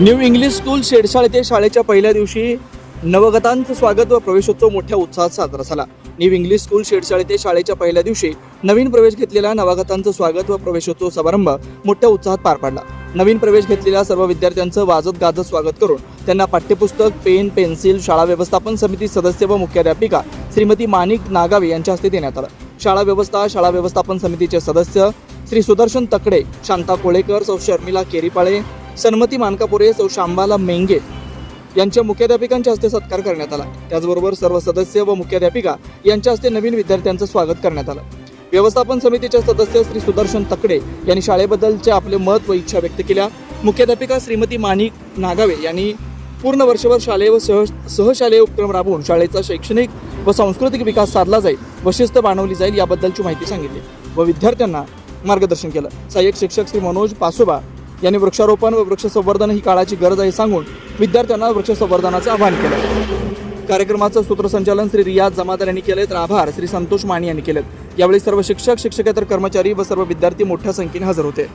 New English school शेडशाळ येथे शाळेच्या पहिल्या दिवशी नवगतांचं स्वागत व प्रवेशोत्सव मोठ्या उत्साहात साजरा झाला. न्यू इंग्लिश स्कूल शेडशाळ येथे शाळेच्या पहिल्या दिवशी नवीन प्रवेश घेतलेल्या नवगतांचं स्वागत व प्रवेशोत्सव समारंभ मोठ्या उत्साहात पार पडला. नवीन प्रवेश घेतलेल्या सर्व विद्यार्थ्यांचं वाजत गाजत स्वागत करून त्यांना पाठ्यपुस्तक पेन पेन्सिल शाळा व्यवस्थापन समिती सदस्य व मुख्याध्यापिका श्रीमती माणिक नागावे यांच्या हस्ते देण्यात आलं. शाळा व्यवस्था शाळा व्यवस्थापन समितीचे सदस्य श्री सुदर्शन तकडे शांता कोळेकर सौ शर्मिला केरीपाळे सन्मती मानकापुरे सौ शांबाला मेंगे यांच्या मुख्याध्यापिकांच्या हस्ते सत्कार करण्यात आला. त्याचबरोबर सर्व सदस्य व मुख्याध्यापिका यांच्या हस्ते नवीन विद्यार्थ्यांचं स्वागत करण्यात आलं. व्यवस्थापन समितीचे सदस्य श्री सुदर्शन तकडे यांनी शाळेबद्दलचे आपले मत व इच्छा व्यक्त केल्या. मुख्याध्यापिका श्रीमती माणिक नागावे यांनी पूर्ण वर्षभर शालेय व सह सहशालेय उपक्रम राबवून शाळेचा शैक्षणिक व सांस्कृतिक विकास साधला जाईल व शिस्त बांधवली जाईल याबद्दलची माहिती सांगितली व विद्यार्थ्यांना मार्गदर्शन केलं. सहाय्यक शिक्षक श्री मनोज पासोबा यांनी वृक्षारोपण व वृक्ष संवर्धन ही काळाची गरज आहे सांगून विद्यार्थ्यांना वृक्ष संवर्धनाचं आवाहन केलं. कार्यक्रमाचं सूत्रसंचालन श्री रियाज जमादार यांनी केले तर आभार श्री संतोष माने यांनी केलेत. यावेळी सर्व शिक्षक शिक्षकेतर कर्मचारी व सर्व विद्यार्थी मोठ्या संख्येने हजर होते.